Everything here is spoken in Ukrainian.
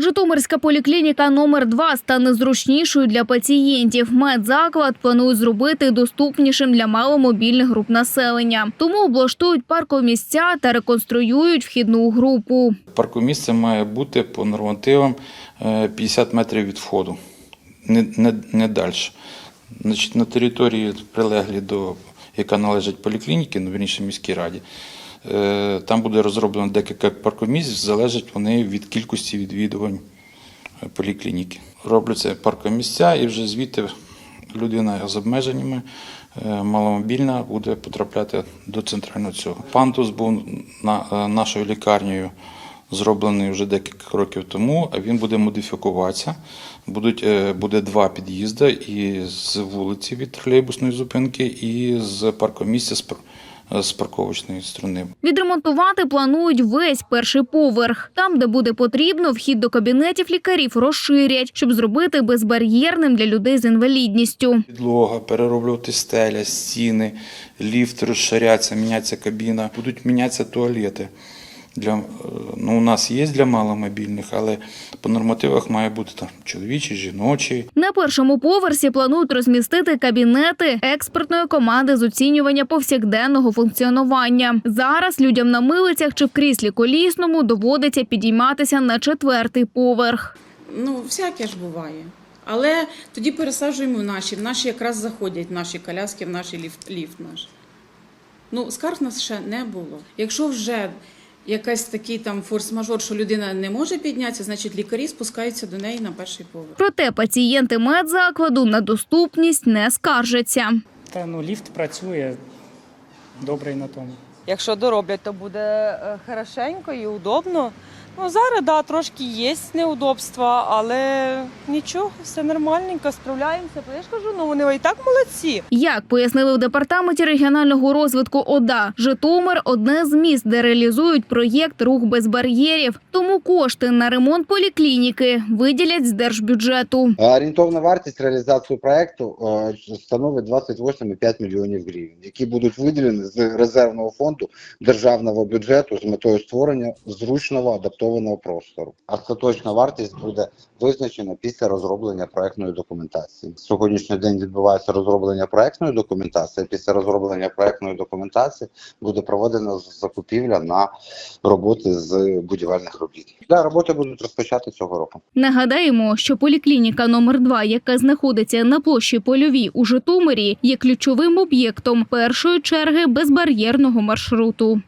Житомирська поліклініка номер 2 стане зручнішою для пацієнтів. Медзаклад планують зробити доступнішим для маломобільних груп населення. Тому облаштують паркомісця та реконструюють вхідну групу. Паркомісце має бути по нормативам е, 50 метрів від входу, не, не, не далі. Значить, на території, прилеглі до, яка належить поліклініки, ну, вірніше міській раді, е, там буде розроблено декілька паркомісць, залежать вони від кількості відвідувань е, поліклініки. Робляться паркомісця і вже звідти людина з обмеженнями е, маломобільна буде потрапляти до центрального цього. Пандус був на, е, нашою лікарнею зроблений вже декілька років тому, а він буде модифікуватися. Будуть, е, буде два під'їзди і з вулиці від тролейбусної зупинки, і з паркомісця з, е, з парковочної сторони. Відремонтувати планують весь перший поверх. Там, де буде потрібно, вхід до кабінетів лікарів розширять, щоб зробити безбар'єрним для людей з інвалідністю. Підлога, перероблювати стеля, стіни, ліфт розширяться, міняться кабіна, будуть мінятися туалети. Для, е, ну, у нас є для маломобільних, але по нормативах має бути там чоловічі, жіночі. На першому поверсі планують розмістити кабінети експертної команди з оцінювання повсякденного функціонування. Зараз людям на милицях чи в кріслі колісному доводиться підійматися на четвертий поверх. Ну, всяке ж буває. Але тоді пересаджуємо в наші. В наші якраз заходять в наші коляски, в наш ліфт, ліфт наш. Ну, скарг нас ще не було. Якщо вже якась такий там форс-мажор, що людина не може піднятися, значить лікарі спускаються до неї на перший поверх. Проте пацієнти медзакладу на доступність не скаржаться. Та ну ліфт працює добре і на тому. Якщо дороблять, то буде е, хорошенько і удобно. Ну зараз да, трошки є неудобства, але нічого, все нормальненько, справляємося. Я ж кажу, ну вони і так молодці. Як пояснили в департаменті регіонального розвитку ОДА, Житомир одне з міст, де реалізують проєкт Рух без бар'єрів. Тому кошти на ремонт поліклініки виділять з держбюджету. Орієнтовна вартість реалізації проекту е, становить 28,5 мільйонів гривень, які будуть виділені з резервного фонду державного бюджету з метою створення зручного адаптованого простору. Остаточна вартість буде визначена після розроблення проектної документації. Сьогоднішній день відбувається розроблення проектної документації. Після розроблення проектної документації буде проведена закупівля на роботи з будівельних робіт. Да, роботи будуть розпочати цього року. Нагадаємо, що поліклініка номер 2 яка знаходиться на площі Польовій у Житомирі, є ключовим об'єктом першої черги безбар'єрного маршруту.